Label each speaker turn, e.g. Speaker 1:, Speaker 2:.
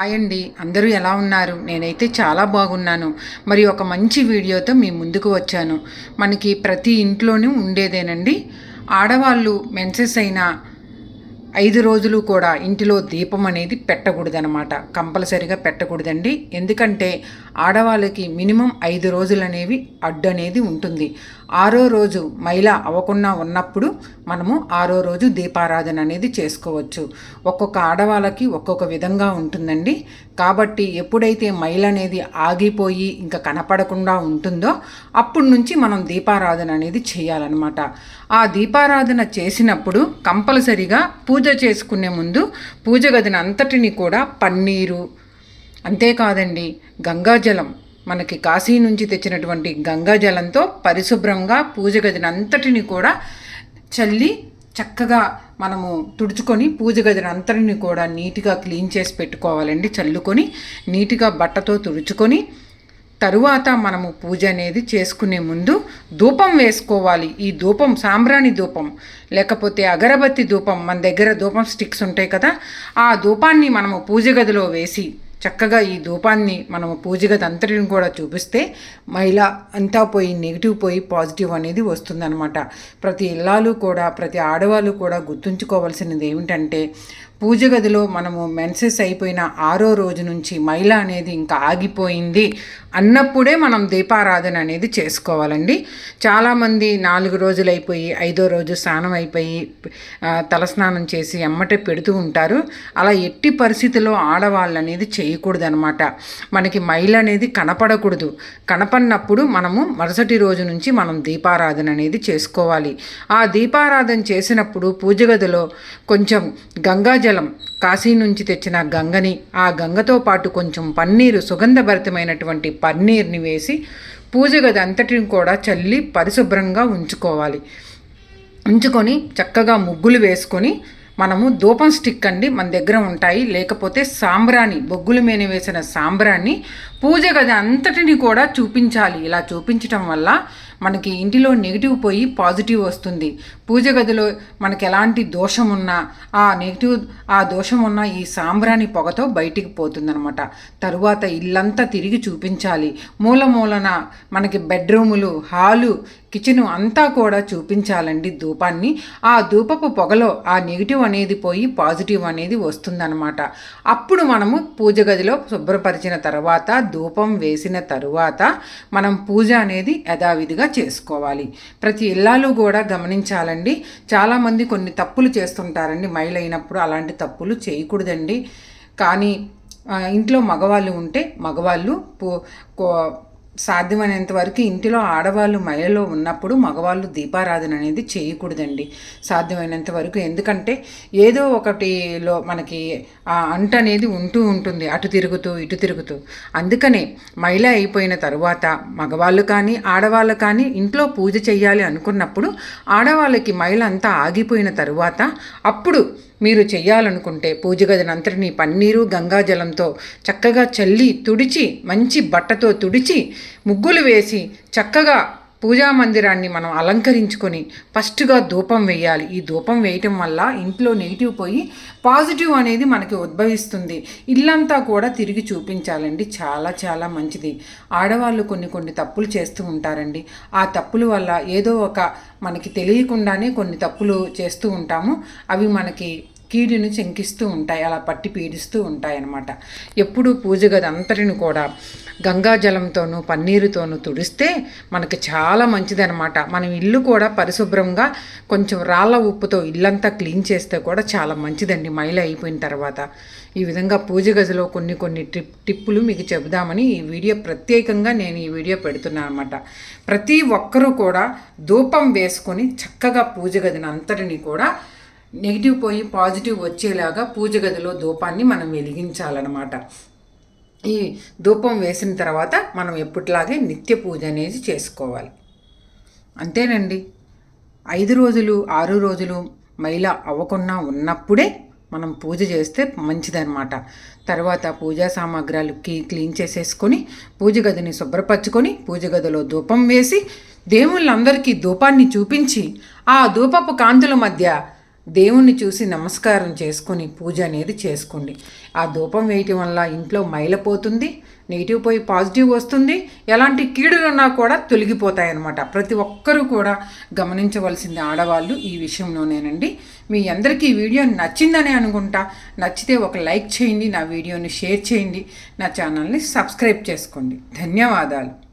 Speaker 1: Hi అండి. అందరూ ఎలా ఉన్నారు? నేనైతే చాలా బాగున్నాను. మరి ఒక మంచి వీడియోతో మీ ముందుకు వచ్చాను. మనకి ప్రతి ఇంట్లోనూ ఉండేదేనండి. ఆడవాళ్ళు మెన్సెస్ అయినా ఐదు రోజులు కూడా ఇంటిలో దీపం అనేది పెట్టకూడదనమాట కంపల్సరిగా పెట్టకూడదండి. ఎందుకంటే ఆడవాళ్ళకి మినిమం ఐదు రోజులు అనేవి అడ్డు అనేది ఉంటుంది. ఆరో రోజు మైల అవ్వకుండా ఉన్నప్పుడు మనము ఆరో రోజు దీపారాధన అనేది చేసుకోవచ్చు. ఒక్కొక్క ఆడవాళ్ళకి ఒక్కొక్క విధంగా ఉంటుందండి. కాబట్టి ఎప్పుడైతే మైల అనేది ఆగిపోయి ఇంకా కనపడకుండా ఉంటుందో అప్పటి నుంచి మనం దీపారాధన అనేది చేయాలన్నమాట. ఆ దీపారాధన చేసినప్పుడు కంపల్సరిగా పూజ పూజ చేసుకునే ముందు పూజ గదిని అంతటిని కూడా పన్నీరు. అంతేకాదండి గంగాజలం. మనకి కాశీ నుంచి తెచ్చినటువంటి గంగాజలంతో పరిశుభ్రంగా పూజ గదిని అంతటిని కూడా చల్లి చక్కగా మనము తుడుచుకొని పూజ గదిని అంతటిని కూడా నీట్గా క్లీన్ చేసి పెట్టుకోవాలండి. చల్లుకొని నీట్గా బట్టతో తుడుచుకొని తరువాత మనము పూజ అనేది చేసుకునే ముందు ధూపం వేసుకోవాలి. ఈ ధూపం సాంబ్రాణి ధూపం లేకపోతే అగరబత్తి ధూపం మన దగ్గర ధూపం స్టిక్స్ ఉంటాయి కదా ఆ ధూపాన్ని మనము పూజ గదిలో వేసి చక్కగా ఈ ధూపాన్ని మనము పూజ గది అంతటిని కూడా చూపిస్తే మహిళ అంతా పోయి నెగిటివ్ పోయి పాజిటివ్ అనేది వస్తుందన్నమాట. ప్రతి ఇల్లాలు కూడా ప్రతి ఆడవాళ్ళు కూడా గుర్తుంచుకోవాల్సినది ఏమిటంటే పూజ గదిలో మనము మెన్సెస్ అయిపోయిన ఆరో రోజు నుంచి మైల అనేది ఇంకా ఆగిపోయింది అన్నప్పుడే మనం దీపారాధన అనేది చేసుకోవాలండి. చాలామంది నాలుగు రోజులు అయిపోయి ఐదో రోజు స్నానం అయిపోయి తలస్నానం చేసి ఎమ్మటే పెడుతూ ఉంటారు. అలా ఎట్టి పరిస్థితిలో ఆడవాళ్ళు అనేది చేయకూడదు అనమాట మనకి మైల అనేది కనపడకూడదు. కనపడినప్పుడు మనము మరుసటి రోజు నుంచి మనం దీపారాధన అనేది చేసుకోవాలి. ఆ దీపారాధన చేసినప్పుడు పూజ గదిలో కొంచెం గంగాజలం కాశీ నుంచి తెచ్చిన గంగని ఆ గంగతో పాటు కొంచెం పన్నీరు సుగంధభరితమైనటువంటి పన్నీర్ని వేసి పూజ గది అంతటిని కూడా చల్లి పరిశుభ్రంగా ఉంచుకోవాలి. ఉంచుకొని చక్కగా ముగ్గులు వేసుకొని మనము ధూపం స్టిక్ అండి మన దగ్గర ఉంటాయి. లేకపోతే సాంబ్రాణి బొగ్గుల మీద వేసిన సాంబ్రాన్ని పూజ గది అంతటిని కూడా చూపించాలి. ఇలా చూపించటం వల్ల మనకి ఇంటిలో నెగిటివ్ పోయి పాజిటివ్ వస్తుంది. పూజ గదిలో మనకి ఎలాంటి దోషం ఉన్నా ఆ నెగిటివ్ ఆ దోషం ఉన్న ఈ సాంబ్రాణి పొగతో బయటికి పోతుందనమాట తరువాత ఇల్లంతా తిరిగి చూపించాలి. మూల మూలన మనకి బెడ్రూములు హాలు కిచెన్ అంతా కూడా చూపించాలండి ధూపాన్ని. ఆ ధూపపు పొగలో ఆ నెగిటివ్ అనేది పోయి పాజిటివ్ అనేది వస్తుందనమాట అప్పుడు మనము పూజ గదిలో శుభ్రపరిచిన తర్వాత ధూపం వేసిన తరువాత మనం పూజ అనేది యథావిధిగా చేసుకోవాలి. ప్రతి ఇల్లాలు కూడా గమనించాలండి. చాలామంది కొన్ని తప్పులు చేస్తుంటారండి. మైలైనప్పుడు అలాంటి తప్పులు చేయకూడదండి. కానీ ఇంట్లో మగవాళ్ళు ఉంటే మగవాళ్ళు సాధ్యమైనంత వరకు ఇంటిలో ఆడవాళ్ళు మహిళలో ఉన్నప్పుడు మగవాళ్ళు దీపారాధన అనేది చేయకూడదండి. సాధ్యమైనంత వరకు ఎందుకంటే ఏదో ఒకటిలో మనకి ఆ అంట అనేది ఉంటూ ఉంటుంది అటు తిరుగుతూ ఇటు తిరుగుతూ. అందుకనే మహిళ అయిపోయిన తరువాత మగవాళ్ళు కానీ ఆడవాళ్ళు కానీ ఇంట్లో పూజ చేయాలి అనుకున్నప్పుడు ఆడవాళ్ళకి మహిళ అంతా ఆగిపోయిన తరువాత అప్పుడు మీరు చేయాలనుకుంటే పూజ గదినంతటిని పన్నీరు గంగాజలంతో చక్కగా చల్లి తుడిచి మంచి బట్టతో తుడిచి ముగ్గులు వేసి చక్కగా పూజా మందిరాన్ని మనం అలంకరించుకొని ఫస్ట్గా ధూపం వేయాలి. ఈ ధూపం వేయటం వల్ల ఇంట్లో నెగిటివ్ పోయి పాజిటివ్ అనేది మనకి ఉద్భవిస్తుంది. ఇల్లంతా కూడా తిరిగి చూపించాలండి. చాలా చాలా మంచిది. ఆడవాళ్ళు కొన్ని కొన్ని తప్పులు చేస్తూ ఉంటారండి. ఆ తప్పుల వల్ల ఏదో ఒక మనకి తెలియకుండానే కొన్ని తప్పులు చేస్తూ ఉంటాము. అవి మనకి కీడుని శంకిస్తూ ఉంటాయి అలా పట్టి పీడిస్తూ ఉంటాయి అన్నమాట. ఎప్పుడూ పూజ గది అంతటిని కూడా గంగాజలంతోనూ పన్నీరుతోనూ తుడిస్తే మనకి చాలా మంచిదనమాట మనం ఇల్లు కూడా పరిశుభ్రంగా కొంచెం రాళ్ళ ఉప్పుతో ఇల్లంతా క్లీన్ చేస్తే కూడా చాలా మంచిదండి మైల అయిపోయిన తర్వాత. ఈ విధంగా పూజ గదిలో కొన్ని కొన్ని టిప్ టిప్పులు మీకు చెబుదామని ఈ వీడియో ప్రత్యేకంగా నేను ఈ వీడియో పెడుతున్నాను అనమాట ప్రతి ఒక్కరూ కూడా ధూపం వేసుకొని చక్కగా పూజ గదిని అంతటిని కూడా నెగిటివ్ పోయి పాజిటివ్ వచ్చేలాగా పూజ గదిలో ధూపాన్ని మనం వెలిగించాలన్నమాట. ఈ ధూపం వేసిన తర్వాత మనం ఎప్పటిలాగే నిత్య పూజ అనేది చేసుకోవాలి. అంతేనండి. ఐదు రోజులు ఆరు రోజులు మైల అవ్వకుండా ఉన్నప్పుడే మనం పూజ చేస్తే మంచిదన్నమాట. తర్వాత పూజా సామాగ్రాలకి క్లీన్ చేసేసుకొని పూజ గదిని శుభ్రపరచుకొని పూజ గదిలో ధూపం వేసి దేవుళ్ళందరికీ ధూపాన్ని చూపించి ఆ ధూపపు కాంతుల మధ్య దేవుణ్ణి చూసి నమస్కారం చేసుకొని పూజ అనేది చేసుకోండి. ఆ ధూపం వేయటం వల్ల ఇంట్లో మైలపోతుంది నెగిటివ్ పోయి పాజిటివ్ వస్తుంది ఎలాంటి కీడులు ఉన్నా కూడా తొలగిపోతాయన్నమాట. ప్రతి ఒక్కరూ కూడా గమనించవలసింది ఆడవాళ్ళు ఈ విషయంలోనేనండి. మీ అందరికీ ఈ వీడియో నచ్చిందని అనుకుంటా. నచ్చితే ఒక లైక్ చేయండి నా వీడియోని షేర్ చేయండి నా ఛానల్ని సబ్స్క్రైబ్ చేసుకోండి. ధన్యవాదాలు.